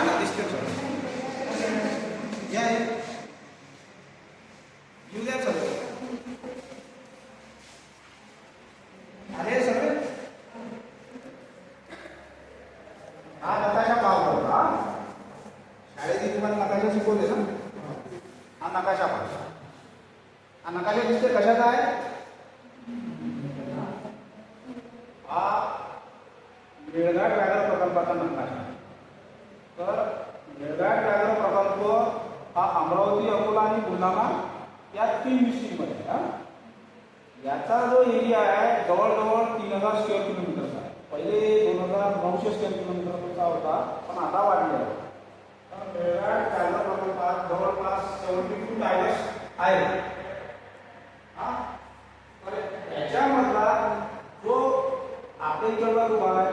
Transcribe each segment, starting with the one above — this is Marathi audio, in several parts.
असे उभे राहा ना दिसते या या. येऊ द्या सगळं अरे सगळे हा नकाशा पाहतो हा शाळेत तुम्हाला नकाशा शिकवले ना हा नकाशा पाहतो हा नकाशा दिसते कशाचा आहे हा मेळघाट व्याघ्र प्रकल्पाचा नकाशा तर मेळघाट व्याघ्र प्रकल्प हा अमरावती अकोला आणि बुलढाणा या तीन डिस्ट्रिक्टमध्ये आहे हा. याचा जो एरिया आहे जवळजवळ तीन हजार स्क्वेअर किलोमीटरचा आहे पहिले दोन हजार नऊशे स्क्वेअर किलोमीटरचा होता पण आता वाढलेला आहे. तर मेळघाट व्याघ्र प्रकल्पात जवळपास सेवन्टी टू टायर्स आहे हा तर याच्यामधला जो आपल्या इकडला जो भाग आहे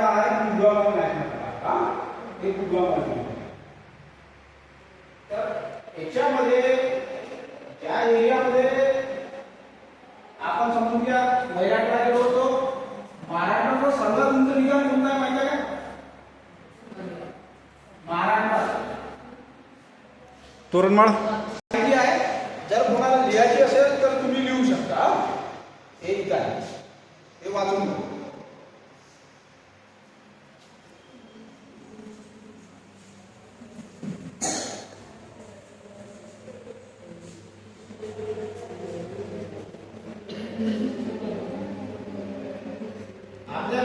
जो एरिया आहे कुलगाव नॅशनल पार्क हा? हे पार्क. तर याच्यामध्ये ज्या एरियामध्ये आपण समजून घ्या वैराटला गेलो होतो. महाराष्ट्राचं सर्वात उंच ठिकाण कोणतं आहे माहिती आहे का? महाराष्ट्र तोरणमाळ. माहिती आहे? जर कोणाला लिहायची असेल तर तुम्ही लिहू शकता. हा? हे इथं आहे. हे वाचून घ्या. आपल्या